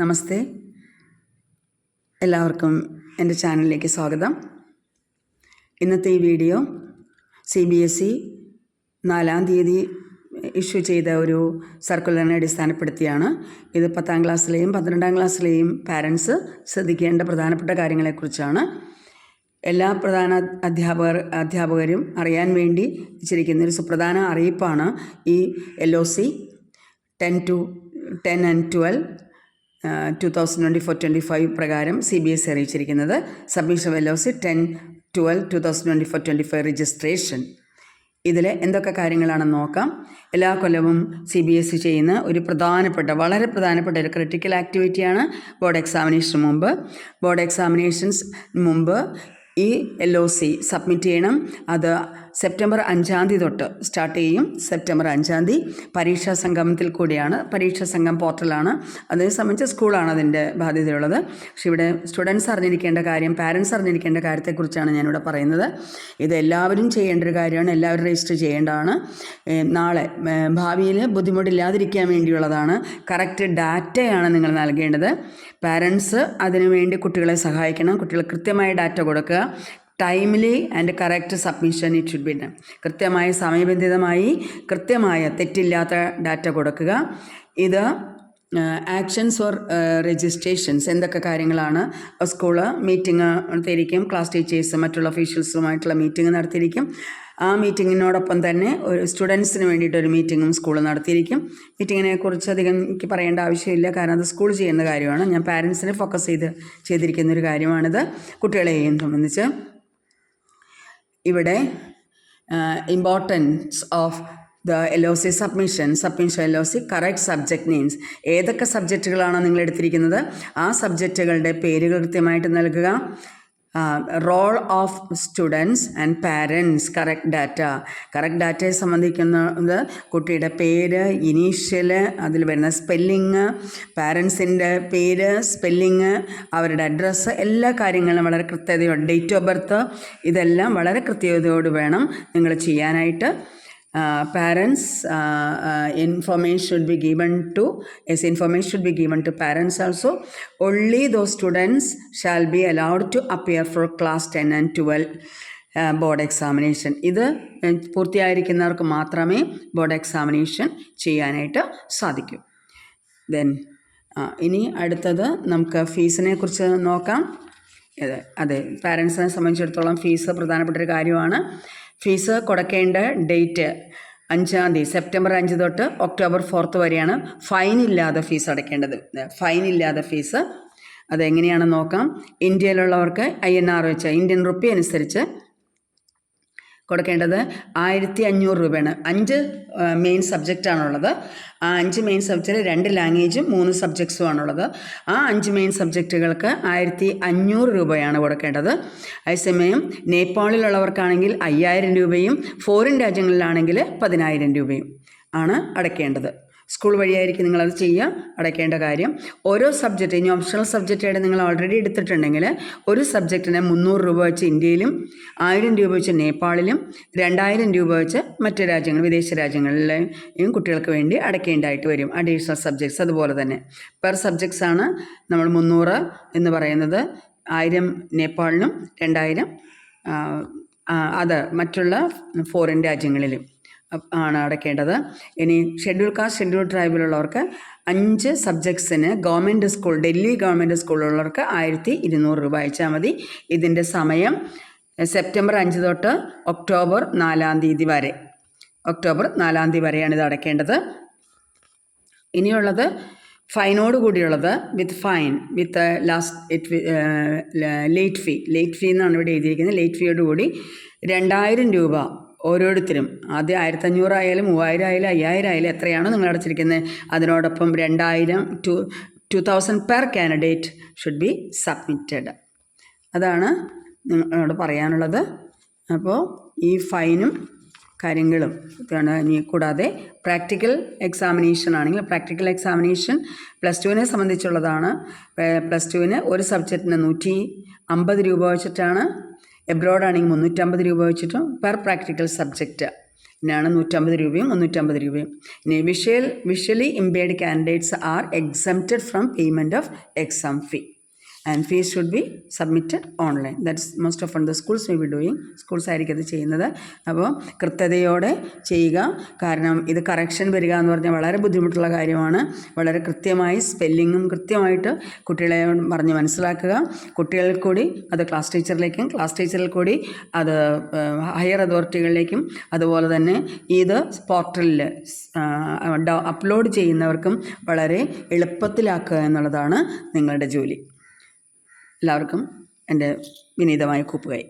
നമസ്തേ. എല്ലാവർക്കും എന്റെ ചാനലിലേക്ക് സ്വാഗതം. ഇന്നത്തെ ഈ video C B S E നാലാം തീയതി ഇഷ്യൂ ചെയ്ത ഒരു സർക്കുലറിനെ അടിസ്ഥാനപ്പെടുത്തിയാണ്. ഇത് പത്താം ക്ലാസ്സിലെയും പന്ത്രണ്ടാം ക്ലാസ്സിലെയും പാരൻസ് ശ്രദ്ധിക്കേണ്ട പ്രധാനപ്പെട്ട കാര്യങ്ങളെക്കുറിച്ചാണ്. എല്ലാ പ്രധാന അധ്യാപകർ അധ്യാപകരും അറിയാൻ വേണ്ടി വെച്ചിരിക്കുന്ന ഒരു സുപ്രധാന അറിയിപ്പാണ് ഈ L O C ten two ten and twelve two thousand twenty four twenty five പ്രകാരം സി ബി എസ് അറിയിച്ചിരിക്കുന്നത്. Submission L O C ten twelve two thousand twenty four twenty five registration ഇതിൽ എന്തൊക്കെ കാര്യങ്ങളാണെന്ന് നോക്കാം. എല്ലാ കൊല്ലവും സി ബി എസ് ഇ ചെയ്യുന്ന ഒരു പ്രധാനപ്പെട്ട വളരെ പ്രധാനപ്പെട്ട ഒരു ക്രിട്ടിക്കൽ ആക്ടിവിറ്റിയാണ് ബോർഡ് എക്സാമിനേഷന് മുമ്പ്. ബോർഡ് എക്സാമിനേഷൻസ് മുമ്പ് ഈ എൽ ഒ സി സബ്മിറ്റ് ചെയ്യണം. അത് സെപ്റ്റംബർ അഞ്ചാം തീയതി തൊട്ട് സ്റ്റാർട്ട് ചെയ്യും. സെപ്റ്റംബർ അഞ്ചാം തീയതി പരീക്ഷാ സംഗമത്തിൽ കൂടിയാണ്. പരീക്ഷാ സംഘം പോർട്ടലാണ് അതിനെ സംബന്ധിച്ച് സ്കൂളാണ് അതിന്റെ ബാധ്യതയുള്ളത്. പക്ഷേ ഇവിടെ സ്റ്റുഡൻസ് അറിഞ്ഞിരിക്കേണ്ട കാര്യം പാരൻസ് അറിഞ്ഞിരിക്കേണ്ട കാര്യത്തെക്കുറിച്ചാണ് ഞാനിവിടെ പറയുന്നത്. ഇത് എല്ലാവരും ചെയ്യേണ്ട ഒരു കാര്യമാണ്. എല്ലാവരും രജിസ്റ്റർ ചെയ്യേണ്ടതാണ്. നാളെ ഭാവിയിൽ ബുദ്ധിമുട്ടില്ലാതിരിക്കാൻ വേണ്ടിയുള്ളതാണ്. കറക്റ്റ് ഡാറ്റയാണ് നിങ്ങൾ നൽകേണ്ടത്. പാരൻസ് അതിനുവേണ്ടി കുട്ടികളെ സഹായിക്കണം. കുട്ടികൾ കൃത്യമായ ഡാറ്റ കൊടുക്കുക. Timely and correct submission it should be done കൃത്യമായി സമയബന്ധിതമായി കൃത്യമായ തെറ്റില്ലാത്ത ഡാറ്റ കൊടുക്കുക. ഇത് ആക്ഷൻസ് ഓർ രജിസ്ട്രേഷൻസ് എന്തൊക്കെ കാര്യങ്ങളാണ്? സ്കൂൾ മീറ്റിംഗ് നടത്തിയിരിക്കും ക്ലാസ് ടീച്ചേഴ്സ് മറ്റുള്ള ഒഫീഷ്യൽസുമായിട്ടുള്ള മീറ്റിംഗ് നടത്തിയിരിക്കും. ആ മീറ്റിങ്ങിനോടൊപ്പം തന്നെ ഒരു സ്റ്റുഡൻസിന് വേണ്ടിയിട്ട് ഒരു മീറ്റിങ്ങും സ്കൂൾ നടത്തിയിരിക്കും. മീറ്റിങ്ങിനെ കുറിച്ച് അധികം എനിക്ക് പറയേണ്ട ആവശ്യമില്ല കാരണം അത് സ്കൂൾ ചെയ്യുന്ന കാര്യമാണ്. ഞാൻ പാരൻസിനെ ഫോക്കസ് ചെയ്ത് ചെയ്തിരിക്കുന്ന ഒരു കാര്യമാണിത്. കുട്ടികളെയും സംബന്ധിച്ച് ഇവിടെ importance of the L O C submission submission L O C correct subject names ഏതൊക്കെ സബ്ജക്റ്റുകളാണോ നിങ്ങൾ എടുത്തിരിക്കുന്നത്? ആ സബ്ജക്റ്റുകളുടെ പേരുകൾ കൃത്യമായിട്ട് നൽകുക. Role of students and parents correct data correct ഡാറ്റയെ സംബന്ധിക്കുന്നത് കുട്ടിയുടെ പേര് ഇനീഷ്യൽ അതിൽ വരുന്ന സ്പെല്ലിങ് പാരൻസിന്റെ പേര് സ്പെല്ലിങ് അവരുടെ അഡ്രസ്സ് എല്ലാ കാര്യങ്ങളും വളരെ കൃത്യതയോടെ ഡേറ്റ് ഓഫ് ബർത്ത് ഇതെല്ലാം വളരെ കൃത്യതയോട് വേണം നിങ്ങൾ ചെയ്യാനായിട്ട് parents information should be given to S information should be given to parents also only those students shall be allowed to appear for class 10 and 12 board examination ഇത് പൂർത്തിയായിരിക്കുന്നവർക്ക് മാത്രമേ ബോർഡ് എക്സാമിനേഷൻ ചെയ്യാനായിട്ട് സാധിക്കൂ. ദെൻ ഇനി അടുത്തത് നമുക്ക് ഫീസിനെ കുറിച്ച് നോക്കാം. അതെ. അതെ പാരൻസിനെ സംബന്ധിച്ചിടത്തോളം ഫീസ് പ്രധാനപ്പെട്ട ഒരു കാര്യമാണ്. ഫീസ് കൊടുക്കേണ്ട ഡേറ്റ് അഞ്ചാം തീയതി സെപ്റ്റംബർ അഞ്ച് തൊട്ട് ഒക്ടോബർ ഫോർത്ത് വരെയാണ് ഫൈൻ ഇല്ലാതെ ഫീസ് അടയ്ക്കേണ്ടത്. ഫൈൻ ഇല്ലാതെ ഫീസ് അതെങ്ങനെയാണെന്ന് നോക്കാം. ഇന്ത്യയിലുള്ളവർക്ക് ഐ എൻ ആർ വെച്ച് ഇന്ത്യൻ റുപ്പി അനുസരിച്ച് കൊടുക്കേണ്ടത് ആയിരത്തി അഞ്ഞൂറ് രൂപയാണ്. അഞ്ച് മെയിൻ സബ്ജക്റ്റാണുള്ളത് ആ അഞ്ച് മെയിൻ സബ്ജക്റ്റിൽ രണ്ട് ലാംഗ്വേജും മൂന്ന് സബ്ജക്ട്സും ആണുള്ളത്. ആ അഞ്ച് മെയിൻ സബ്ജക്റ്റുകൾക്ക് ആയിരത്തി അഞ്ഞൂറ് രൂപയാണ് കൊടുക്കേണ്ടത്. അതേസമയം നേപ്പാളിലുള്ളവർക്കാണെങ്കിൽ അയ്യായിരം രൂപയും ഫോറിൻ രാജ്യങ്ങളിലാണെങ്കിൽ പതിനായിരം രൂപയും ആണ് അടയ്ക്കേണ്ടത് സ്കൂൾ വഴിയായിരിക്കും നിങ്ങളത് ചെയ്യുക അടയ്ക്കേണ്ട കാര്യം. ഓരോ സബ്ജക്റ്റ് ഇനി ഓപ്ഷണൽ സബ്ജക്റ്റായിട്ട് നിങ്ങൾ ഓൾറെഡി എടുത്തിട്ടുണ്ടെങ്കിൽ ഒരു സബ്ജക്റ്റിന് മുന്നൂറ് രൂപ വെച്ച് ഇന്ത്യയിലും ആയിരം രൂപ വെച്ച് നേപ്പാളിലും രണ്ടായിരം രൂപ വെച്ച് മറ്റ് രാജ്യങ്ങൾ വിദേശ രാജ്യങ്ങളിലെയും കുട്ടികൾക്ക് വേണ്ടി അടയ്ക്കേണ്ടതായിട്ട് വരും. അഡീഷണൽ സബ്ജക്ട്സ് അതുപോലെ തന്നെ. പെർ സബ്ജക്ട്സ് ആണ് നമ്മൾ മുന്നൂറ് എന്ന് പറയുന്നത്. ആയിരം നേപ്പാളിനും രണ്ടായിരം അത് മറ്റുള്ള ഫോറിൻ രാജ്യങ്ങളിലും. ആണ് അടയ്ക്കേണ്ടത് ഇനി ഷെഡ്യൂൾ കാസ്റ്റ് ഷെഡ്യൂൾ ട്രൈബിലുള്ളവർക്ക് അഞ്ച് സബ്ജക്ട്സിന് ഗവൺമെന്റ് സ്കൂൾ ഡൽഹി ഗവൺമെന്റ് സ്കൂളിലുള്ളവർക്ക് ആയിരത്തി ഇരുന്നൂറ് രൂപ അയച്ചാൽ മതി. ഇതിന്റെ സമയം സെപ്റ്റംബർ അഞ്ച് തൊട്ട് ഒക്ടോബർ നാലാം തീയതി വരെ. ഒക്ടോബർ നാലാം തീയതി വരെയാണ് ഇത് അടയ്ക്കേണ്ടത് ഇനിയുള്ളത് ഫൈനോട് കൂടിയുള്ളത് with fine with last it late fee late fee എന്നാണ് ഇവിടെ എഴുതിയിരിക്കുന്നത്. ലേറ്റ് ഫീയോട് കൂടി രണ്ടായിരം രൂപ ഓരോരുത്തരും. ആദ്യം ആയിരത്തഞ്ഞൂറ് ആയാലും മൂവായിരം ആയാലും അയ്യായിരം ആയാലും എത്രയാണോ നിങ്ങൾ അടച്ചിരിക്കുന്നത്. അതിനോടൊപ്പം രണ്ടായിരം two two thousand per candidate should be submitted അതാണ് നിങ്ങളോട് പറയാനുള്ളത്. അപ്പോൾ ഈ ഫൈനും കാര്യങ്ങളും ഇനി കൂടാതെ പ്രാക്ടിക്കൽ എക്സാമിനേഷൻ ആണെങ്കിൽ പ്രാക്ടിക്കൽ എക്സാമിനേഷൻ പ്ലസ് ടുവിനെ സംബന്ധിച്ചുള്ളതാണ്. പ്ലസ് ടുവിന് ഒരു സബ്ജക്റ്റിന് നൂറ്റി അമ്പത് രൂപ വെച്ചിട്ടാണ് എബ്രോഡ് ആണെങ്കിൽ മുന്നൂറ്റമ്പത് രൂപ വെച്ചിട്ടും പെർ പ്രാക്ടിക്കൽ സബ്ജക്റ്റ് ഇതിനാണ് നൂറ്റമ്പത് രൂപയും മുന്നൂറ്റമ്പത് രൂപയും. ഇനി visual visually impaired candidates are exempted from payment of exam fee and fees should be submitted online that's most of on the schools may be doing schools ആയിരിക്കും അത് ചെയ്യുന്നത്. അപ്പോൾ കൃത്യതയോടെ ചെയ്യുക. കാരണം ഇത് കറക്ഷൻ വരിക എന്ന് പറഞ്ഞാൽ വളരെ ബുദ്ധിമുട്ടുള്ള കാര്യമാണ്. വളരെ കൃത്യമായി സ്പെല്ലിങ്ങും കൃത്യമായിട്ട് കുട്ടികളെ പറഞ്ഞ് മനസ്സിലാക്കുക. കുട്ടികളിൽ കൂടി അത് ക്ലാസ് ടീച്ചറിലേക്കും ക്ലാസ് ടീച്ചറിൽ കൂടി അത് ഹയർ അതോറിറ്റികളിലേക്കും അതുപോലെ തന്നെ ഇത് പോർട്ടലിൽ അപ്ലോഡ് ചെയ്യുന്നവർക്കും വളരെ എളുപ്പത്തിലാക്കുക എന്നുള്ളതാണ് നിങ്ങളുടെ ജോലി. എല്ലാവർക്കും എന്റെ വിനീതമായ കൂപ്പുകൈ.